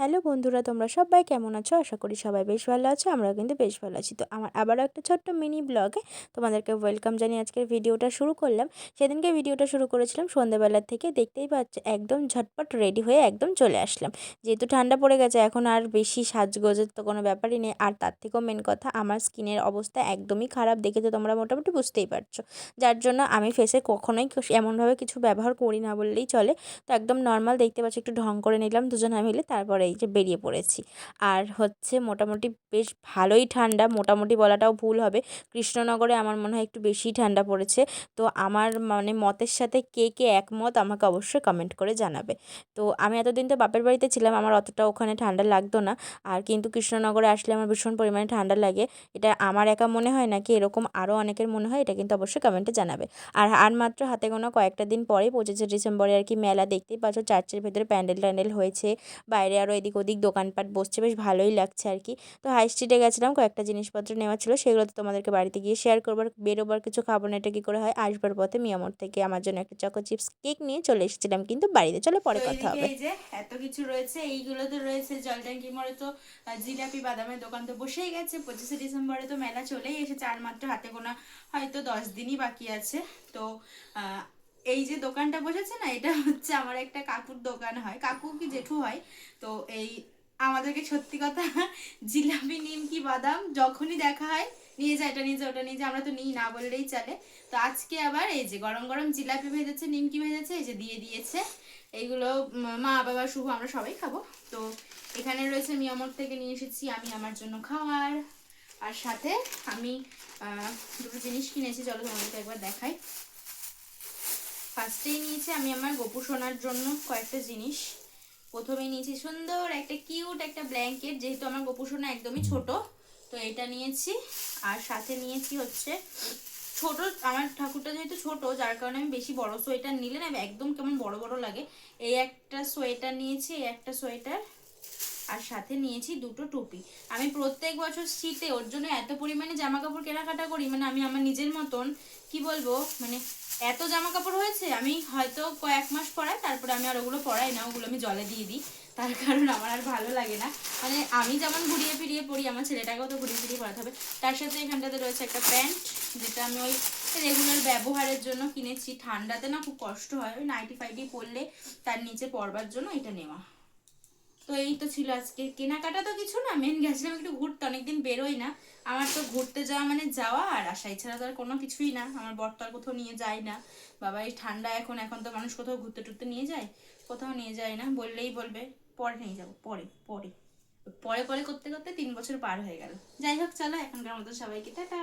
Hello বন্ধুরা, তোমরা সবাই কেমন আছো? আশা করি সবাই বেশ ভালো আছো, আমরাও কিন্তু বেশ ভালো আছি। তো আমার আবারও একটা ছোট্ট মিনি ব্লগে তোমাদেরকে ওয়েলকাম জানিয়ে আজকের ভিডিওটা শুরু করলাম। সেদিনকে ভিডিওটা শুরু করেছিলাম সন্ধ্যেবেলার থেকে, দেখতেই পাচ্ছ একদম ঝটপট রেডি হয়ে একদম চলে আসলাম। যেহেতু ঠান্ডা পড়ে গেছে, এখন আর বেশি সাজগোজের তো কোনো ব্যাপারই নেই। আর তার থেকেও মেন কথা, আমার স্কিনের অবস্থা একদমই খারাপ দেখে তো তোমরা মোটামুটি বুঝতেই পারছ। যার জন্য আমি ফেসে কখনোই এমনভাবে কিছু ব্যবহার করি না বললেই চলে। তো একদম নর্মাল দেখতে পাচ্ছি, একটু ঢং করে নিলাম দুজনে মিলে, তারপরে এই যে বেরিয়ে পড়েছি। আর হচ্ছে মোটামুটি বেশ ভালোই ঠান্ডা, মোটামুটি বলাটাও ভুল হবে। কৃষ্ণনগরে আমার মনে হয় একটু বেশি ঠান্ডা পড়েছে। তো আমার মানে মতের সাথে কে কে একমত আমাকে অবশ্যই কমেন্ট করে জানাবে। তো আমি এতদিন তো বাপের বাড়িতে ছিলাম, আমার অতটা ওখানে ঠান্ডা লাগতো না। আর কিন্তু কৃষ্ণনগরে আসলে আমার ভীষণ পরিমাণে ঠান্ডা লাগে। এটা আমার একা মনে হয় নাকি এরকম আরও অনেকের মনে হয়, এটা কিন্তু অবশ্যই কমেন্টে জানাবে। আর আর মাত্র হাতে গোনা কয়েকটা দিন পরেই পঁচিশে ডিসেম্বরে আর কি মেলা দেখতেই পাচ্ছ, চার্চের ভেতরে প্যান্ডেল ট্যান্ডেল হয়েছে, বাইরে আরও এদিক ওদিক দোকানপাট বসছে বেশ ভালোই লাগছে আর কি। তো হাই স্ট্রিটে গেছিলাম কয়েকটা জিনিসপত্র নেওয়া ছিল সেগুলো তো তোমাদেরকে বাড়িতে গিয়ে শেয়ার করবার বেরোবার কিছু খাব না এটা কী করে হয়? আসবার পথে মিয়ামোর থেকে আমার জন্য একটা চকো চিপস কেক নিয়ে চলে এসেছিলাম কিন্তু বাড়িতে। চলে পরে কথা হবে। এই যে এত কিছু রয়েছে এইগুলো তো রয়েছে জল ট্যাঙ্কি মোড়ে তো জিলাপি বাদামের দোকান তো বসেই গেছে। পঁচিশে ডিসেম্বরে তো মেলা চলেই এসেছে আর মাত্র হাতে গোনা হয়তো দশ দিনই বাকি আছে। তো আহ, এই যে দোকানটা বসেছে না এটা হচ্ছে আমার একটা কাকুর দোকান হয়। কাকু কি জেঠু হয়। তো এই আমাদেরকে সত্যি কথা জিলাপি নিমকি বাদাম যখনই দেখা হয় নিয়ে যা এটা নিয়ে যা ওটা নিয়ে যা আমরা তো নিই না বললেই চলে। তো আজকে আবার এই যে গরম গরম জিলাপি ভেজেছে নিমকি ভেজেছে এই যে দিয়ে দিয়েছে। এইগুলো মা বাবা শুভ আমরা সবাই খাব। তো এখানে রয়েছে মিয়ামোর থেকে নিয়ে এসেছি আমি আমার জন্য খাওয়ার। আর সাথে আমি দুটো জিনিস কিনেছি চলো তোমাদেরকে একবার দেখাই। ফার্স্টেই নিয়েছি আমি আমার গোপু সোনার জন্য কয়েকটা জিনিস। প্রথমে নিয়েছি সুন্দর একটা কিউট একটা ব্ল্যাঙ্কেট যেহেতু আমার গোপু সোনা একদমই ছোট, তো এটা নিয়েছি। আর সাথে নিয়েছি হচ্ছে ছোট, আমার ঠাকুরটা যেহেতু ছোট, যার কারণে আমি বেশি বড় সোয়েটার নিলে না একদম কেমন বড় বড় লাগে। এই একটা সোয়েটার নিয়েছি, এই একটা সোয়েটার। আর সাথে নিয়েছি দুটো টুপি। আমি প্রত্যেক বছর শীতে ওর জন্য এত পরিমাণে জামা কাপড় কেনাকাটা করি মানে আমি আমার নিজের মতন, কি বলব? মানে এত জামা কাপড় হয়েছে, আমি হয়তো কয়েক মাস পরাই, তারপরে আমি আর ওগুলো পরাই না, ওগুলো আমি জলে দিয়ে দিই। তার কারণ আমার আর ভালো লাগে না। মানে আমি যেমন ঘুরিয়ে ফিরিয়ে পড়ি আমার ছেলেটাকেও তো ঘুরিয়ে ফিরিয়ে পড়াতে হবে। তার সাথে এখানটাতে রয়েছে একটা প্যান্ট, যেটা আমি ওই রেগুলার ব্যবহারের জন্য কিনেছি। ঠান্ডাতে না খুব কষ্ট হয়, ওই নাইটি ফাইটি পরলে তার নিচে পরবার জন্য এটা নেওয়া। তো এই তো ছিল আজকে। কেনাকাটা তো কিছু না মেন গেছিলাম একটু ঘুরতে, অনেকদিন বেরোই না। আমার তো ঘুরতে যাওয়া মানে যাওয়া, আর আসা এছাড়া তো আর কোনো কিছুই না। আমার বর তো আর কোথাও নিয়ে যায় না। বাবা এই ঠান্ডা এখন এখন তো মানুষ কোথাও ঘুরতে টুরতে নিয়ে যায়, কোথাও নিয়ে যায় না। বললেই বলবে, পরে নিয়ে যাব, পরে পরে। পরে পরে করতে করতে তিন বছর পার হয়ে গেল। যাই হোক, চলো, এখনকার মতো সবাইকে টাটা।